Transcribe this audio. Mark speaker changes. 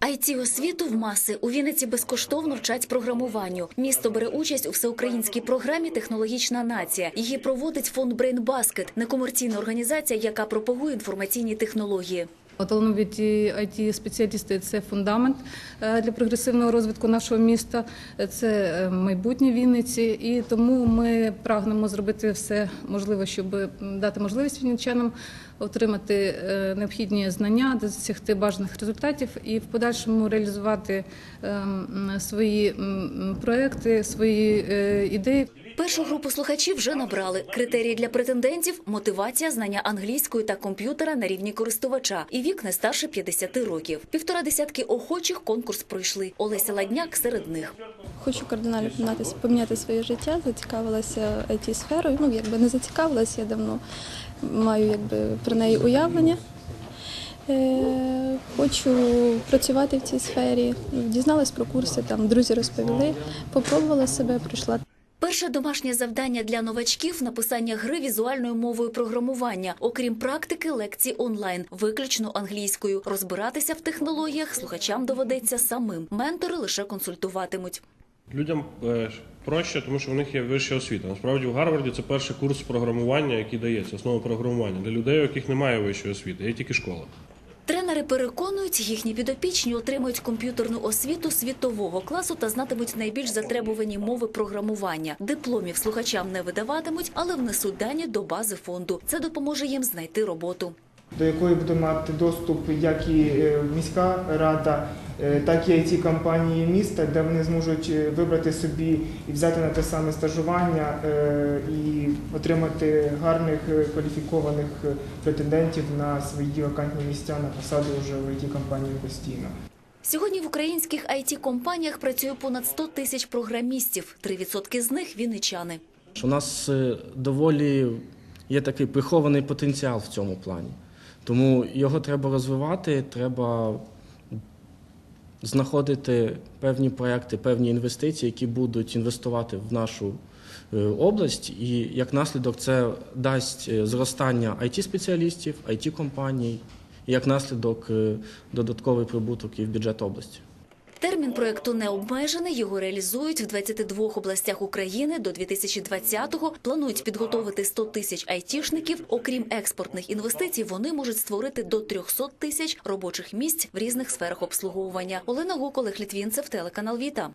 Speaker 1: it освіту в маси у Вінниці безкоштовно вчать програмуванню. Місто бере участь у всеукраїнській програмі Технологічна нація. Її проводить фонд Брейнбаскет, некомерційна організація, яка пропагує інформаційні технології.
Speaker 2: Талановиті it спеціалісти це фундамент е, для прогресивного розвитку нашого міста, це е, майбутнє Вінниці, і тому ми прагнемо зробити все можливе, щоб дати можливість вінничанам отримати е, необхідні знання, досягти бажаних результатів і в подальшому реалізувати е, свої проекти, свої ідеї.
Speaker 1: Першу групу слухачів вже набрали. Критерії для претендентів – мотивація, знання англійської та комп'ютера на рівні користувача і вік не старше 50 років. Півтора десятки охочих конкурс пройшли. Олеся Ладняк серед них.
Speaker 3: Хочу кардинально поміняти, поміняти своє життя, зацікавилася it сферою. Ну, якби не зацікавилася, я давно маю якби про неї уявлення. Е, хочу працювати в цій сфері. Дізналась про курси, там друзі розповіли, попробувала себе, прийшла.
Speaker 1: Перше домашнє завдання для новачків – написання гри візуальною мовою програмування. Окрім практики, лекції онлайн, виключно англійською. Розбиратися в технологіях слухачам доведеться самим. Ментори лише консультуватимуть.
Speaker 4: Людям е, проще, тому що в них є вища освіта. Насправді в Гарварді це перший курс програмування, який дається, основа програмування для людей, у яких немає вищої освіти, є тільки школа.
Speaker 1: Тренери переконують, їхні підопічні отримують комп'ютерну освіту світового класу та знатимуть найбільш затребувані мови програмування. Дипломів слухачам не видаватимуть, але внесуть дані до бази фонду. Це допоможе їм знайти роботу.
Speaker 5: До якої буде мати доступ як і е, міська рада, е, так і it компанії міста, де вони зможуть е, вибрати собі і взяти на те саме стажування і отримати гарних кваліфікованих претендентів на свої вакантні місця на посаду вже в it компанії постійно.
Speaker 1: Сьогодні в українських it компаніях працює понад 100 тисяч програмістів. 3% з них – вінничани.
Speaker 6: У нас доволі є такий прихований потенціал в цьому плані. Тому його треба розвивати, треба знаходити певні проекти, певні інвестиції, які будуть інвестувати в нашу е, область. І як наслідок це дасть е, зростання it спеціалістів it компаній і як наслідок е, додатковий прибуток і в бюджет області.
Speaker 1: Термін проекту не обмежений. Його реалізують в 22 областях України. До 2020-го планують підготовити 100 тисяч айтішників. Окрім експортних інвестицій, вони можуть створити до 300 тисяч робочих місць в різних сферах обслуговування. Олена Гук, Олег Літвінцев, телеканал Віта.